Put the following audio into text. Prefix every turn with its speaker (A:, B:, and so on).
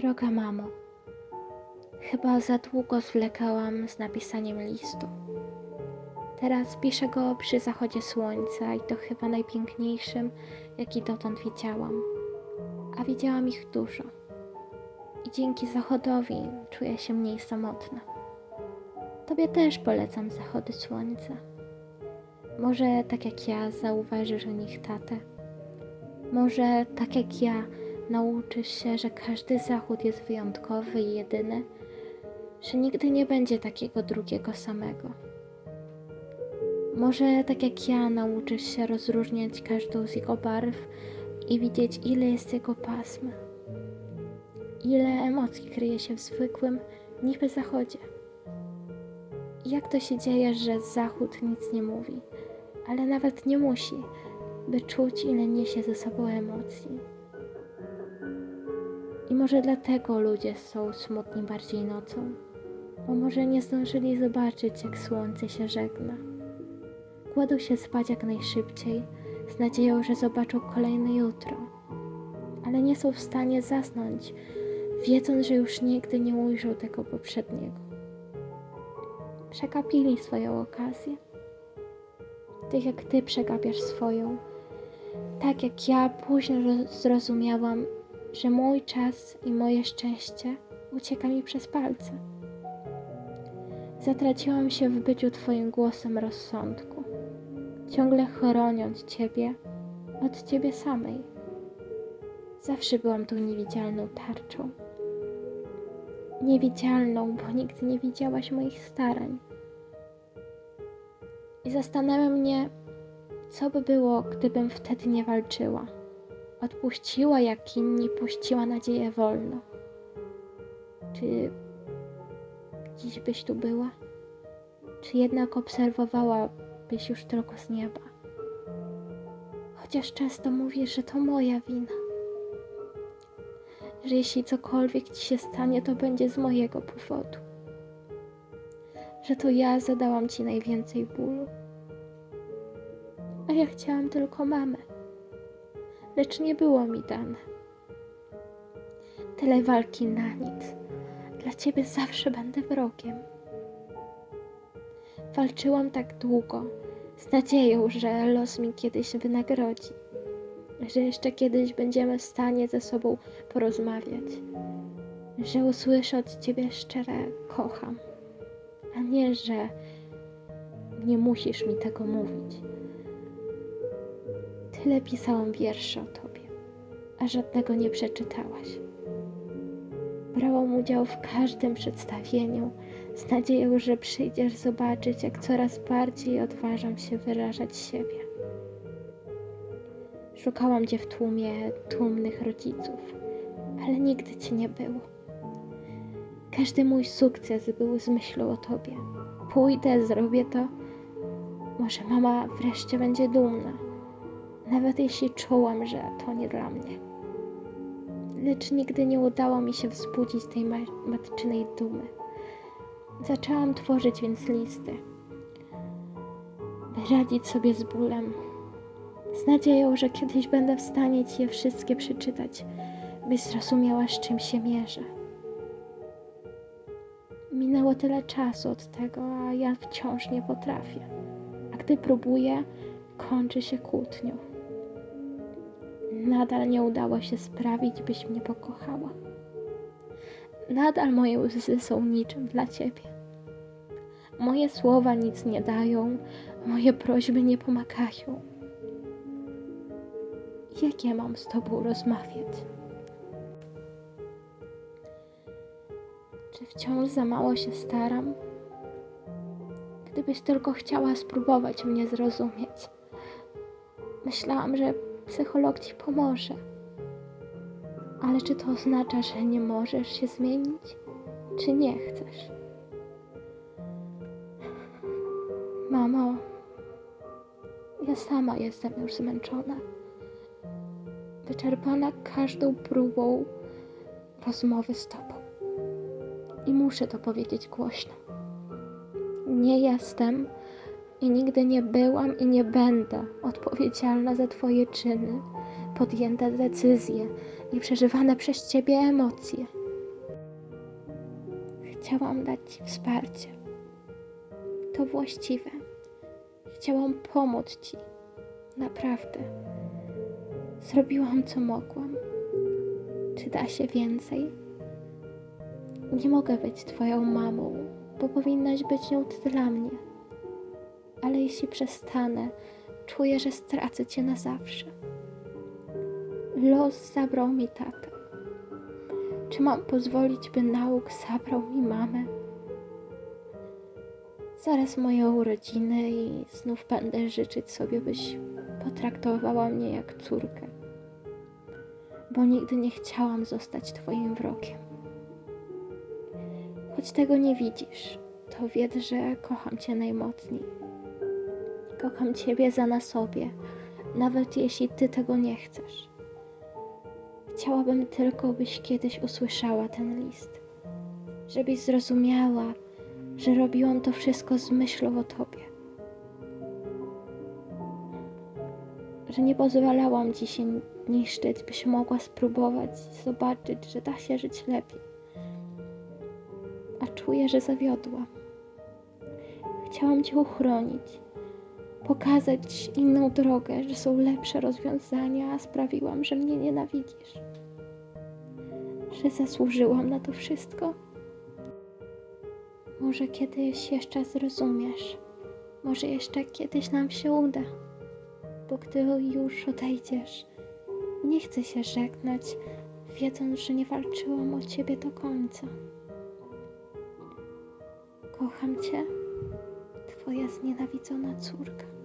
A: Droga mamo, chyba za długo zwlekałam z napisaniem listu. Teraz piszę go przy zachodzie słońca i to chyba najpiękniejszym, jaki dotąd widziałam. A widziałam ich dużo. I dzięki zachodowi czuję się mniej samotna. Tobie też polecam zachody słońca. Może tak jak ja zauważysz u nich tatę. Może tak jak ja nauczysz się, że każdy zachód jest wyjątkowy i jedyny, że nigdy nie będzie takiego drugiego samego. Może tak jak ja nauczysz się rozróżniać każdą z jego barw i widzieć, ile jest jego pasm, ile emocji kryje się w zwykłym, niby zachodzie. Jak to się dzieje, że zachód nic nie mówi, ale nawet nie musi, by czuć, ile niesie ze sobą emocji. Może dlatego ludzie są smutni bardziej nocą, bo może nie zdążyli zobaczyć, jak słońce się żegna. Kładą się spać jak najszybciej, z nadzieją, że zobaczą kolejne jutro, ale nie są w stanie zasnąć, wiedząc, że już nigdy nie ujrzą tego poprzedniego. Przegapili swoją okazję. Tak jak ty przegapiasz swoją, tak jak ja późno roz- zrozumiałam, że mój czas i moje szczęście ucieka mi przez palce. Zatraciłam się w byciu Twoim głosem rozsądku, ciągle chroniąc Ciebie od Ciebie samej. Zawsze byłam tą niewidzialną tarczą. Niewidzialną, bo nigdy nie widziałaś moich starań. I zastanawia mnie, co by było, gdybym wtedy nie walczyła. Odpuściła, jak inni puściła nadzieję wolno. Czy dziś byś tu była? Czy jednak obserwowałabyś już tylko z nieba? Chociaż często mówisz, że to moja wina. Że jeśli cokolwiek ci się stanie, to będzie z mojego powodu. Że to ja zadałam ci najwięcej bólu. A ja chciałam tylko mamę. Lecz nie było mi dane. Tyle walki na nic. Dla ciebie zawsze będę wrogiem. Walczyłam tak długo, z nadzieją, że los mi kiedyś wynagrodzi, że jeszcze kiedyś będziemy w stanie ze sobą porozmawiać, że usłyszę od ciebie szczere kocham, a nie, że nie musisz mi tego mówić. Tyle pisałam wierszy o tobie, a żadnego nie przeczytałaś. Brałam udział w każdym przedstawieniu, z nadzieją, że przyjdziesz zobaczyć, jak coraz bardziej odważam się wyrażać siebie. Szukałam cię w tłumie tłumnych rodziców, ale nigdy cię nie było. Każdy mój sukces był z myślą o tobie. Pójdę, zrobię to. Może mama wreszcie będzie dumna, nawet jeśli czułam, że to nie dla mnie. Lecz nigdy nie udało mi się wzbudzić tej ma- matczynej dumy. Zaczęłam tworzyć więc listy, by radzić sobie z bólem, z nadzieją, że kiedyś będę w stanie ci je wszystkie przeczytać, byś zrozumiała, z czym się mierzę. Minęło tyle czasu od tego, a ja wciąż nie potrafię. A gdy próbuję, kończy się kłótnią. Nadal nie udało się sprawić, byś mnie pokochała. Nadal moje łzy są niczym dla ciebie. Moje słowa nic nie dają, moje prośby nie pomagają. Jak ja mam z tobą rozmawiać? Czy wciąż za mało się staram? Gdybyś tylko chciała spróbować mnie zrozumieć. Myślałam, że psycholog ci pomoże. Ale czy to oznacza, że nie możesz się zmienić? Czy nie chcesz? Mamo, ja sama jestem już zmęczona. Wyczerpana każdą próbą rozmowy z tobą. I muszę to powiedzieć głośno. Nie jestem i nigdy nie byłam i nie będę odpowiedzialna za Twoje czyny, podjęte decyzje i przeżywane przez Ciebie emocje. Chciałam dać Ci wsparcie. To właściwe. Chciałam pomóc Ci. Naprawdę. Zrobiłam co mogłam. Czy da się więcej? Nie mogę być Twoją mamą, bo powinnaś być nią dla mnie. Ale jeśli przestanę, czuję, że stracę Cię na zawsze. Los zabrał mi tatę. Czy mam pozwolić, by nauk zabrał mi mamę? Zaraz moje urodziny i znów będę życzyć sobie, byś potraktowała mnie jak córkę, bo nigdy nie chciałam zostać Twoim wrogiem. Choć tego nie widzisz, to wiedz, że kocham Cię najmocniej. Kocham Ciebie za na sobie, nawet jeśli Ty tego nie chcesz. Chciałabym tylko, byś kiedyś usłyszała ten list, żebyś zrozumiała, że robiłam to wszystko z myślą o Tobie. Że nie pozwalałam Ci się niszczyć, byś mogła spróbować zobaczyć, że da się żyć lepiej. A czuję, że zawiodłam. Chciałam Cię uchronić, pokazać inną drogę, że są lepsze rozwiązania, a sprawiłam, że mnie nienawidzisz. Że zasłużyłam na to wszystko. Może kiedyś jeszcze zrozumiesz. Może jeszcze kiedyś nam się uda. Bo gdy już odejdziesz, nie chcę się żegnać, wiedząc, że nie walczyłam o ciebie do końca. Kocham cię, twoja znienawidzona córka.